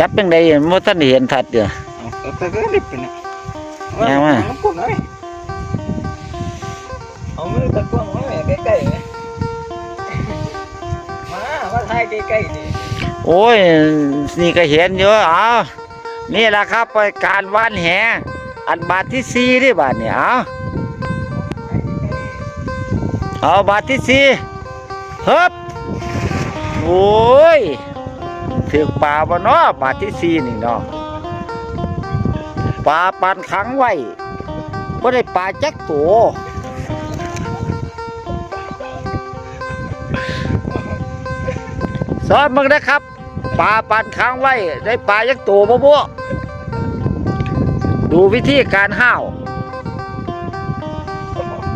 จับยังไงมันท่านได้เห็นทัดเด้อเอาไปก็รีบไปเนี่ยแม่ว่าเอากดหน่อยเอามือตะกวงไว้แม่ใกล้ๆเลยมามาถ่ายใกล้ๆนี่โอ้ยนี่ก็เห็นเยอะเอานี่แหละครับไปการว่านแหอันบาทที่สี่ที่บาทเนี่ยเอาเอาบาทที่สี่เฮ้บโอ้ย ถือปลาบ่เนาะบาทที่สี่นี่เนาะปลาปันขังไว้ก็ได้ปลาจักตัวสอนมึงนะครับปลาปันค้างไว้ได้ปลายักษ์ตัวบ่บ่ดูวิธีการห้าว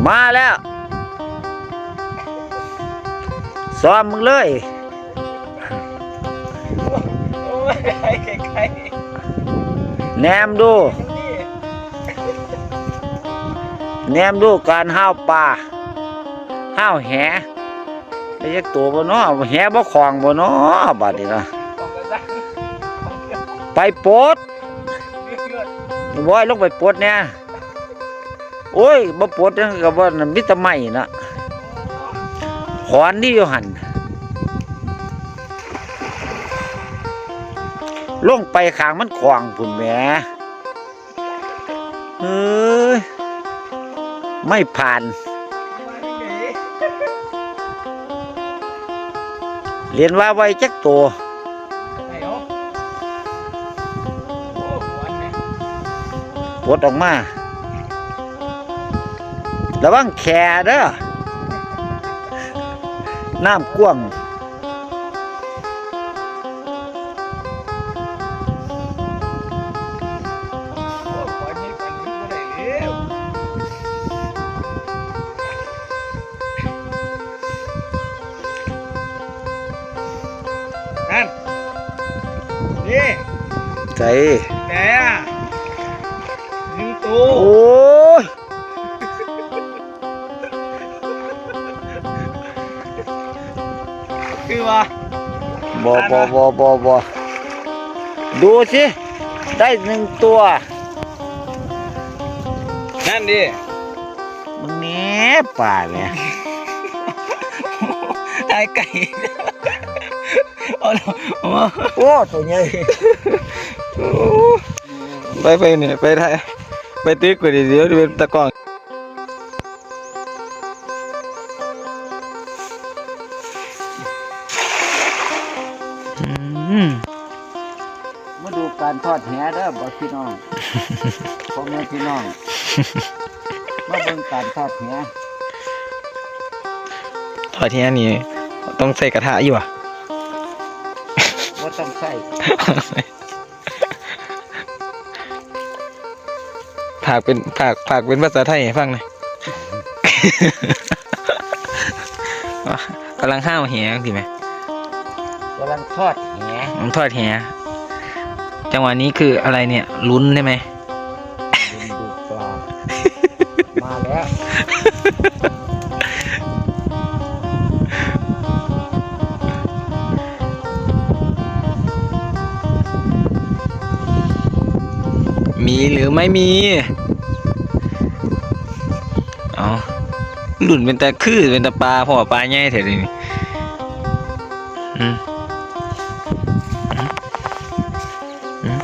มาแล้วซ้อมมึงเลย โอ้ยใกล้ๆแนมดูแนมดูการห้าวปลาห้าวแหได้ยักตัวบ่เนาะแหบ่คลองบ่เนาะบาดนี้นะไปปดบ่อยลงไปปดเนี่ยโอ้ยบ่ปดจังก็บ่นั่นมีแต่ไม้นะขอนนี่อยู่หัน ลงไปข้างมันขวางพุ่นแหมเอ้ยไม่ผ่านมาที่ไหนเรียนว่าไว้จักตัวไหนเนาะโอ้หวานเนี่ยปลดออกมาระวังแขเด้อน้ำกว้าง นี่ใจแกอะหนึ่งตัวโอ้ยคือว่าบอบอบอบอบอดูสิ ได้หนึ่งตัว นั่นดิ มึงแหน่ป่าเนี่ยไอ้ไก่ เอาล่ะเอามาโอ้ตัวใหญ่ไปไปเนี่ยไปไทยไปตึกกว่าเดี๋ยวเดี๋ยวเป็นตะกร้องมาดูการทอดแหเด้อบอกพี่น้องพ่อแม่พี่น้องมาเบิ่งการทอดแหทอดที่นี่ต้องใส่กระทะอยู่อะว่า ต้องใส่ผากเป็นผากผากเป็นภาษาไทยให้ฟังหน่อยกำลังห้าวแหงดีไหมกำลังทอดแหผมทอดแหจังหวะนี้คืออะไรเนี่ยลุ้นได้ไหม หรือไม่มี เอาหลุนเป็นตาคือเป็นตาปลาพ่อปลาใหญ่เถอะดิอืมอืม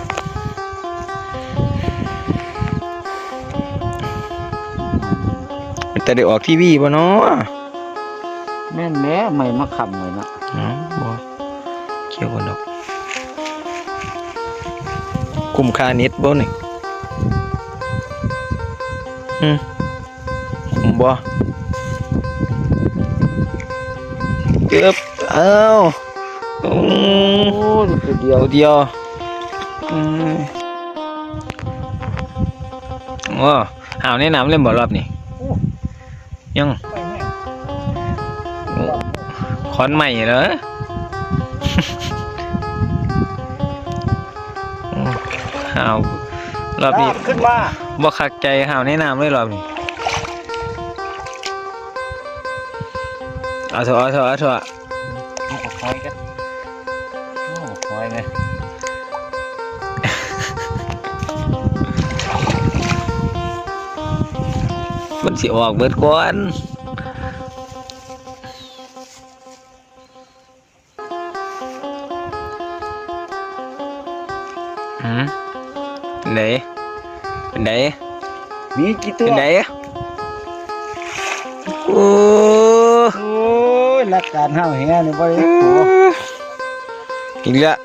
แต่ได้ออกทีวีป่ะเนาะแม่นแม่ไม่มาคำเลยนะอ๋อบ่เกี่ยวกันดอก คุ้มค่าเน็ตบ่นี่ อืมบ่เก็บเอ้าอืมโอ้ตัวเดียเดียวเดียวอืมโอ้หาแนะนำเล่นบ่รอบนี่ยังคอนใหม่เหรอโอ้หารอบนี้ขึ้นมา บอกขักใจห่าวแนะนำไม่หรอกนี่เอาเถอะเอาเถอะเอาเถอะลูกกับพลกันลูกกับพลไงมันสิออกเบิดก่อนหืมไหน เป็นไดมีกี่ตัเป็วนไดโอ้โอ้ยหลักการห้าวแหนี่บ่ได้ตัวอีกแล้ว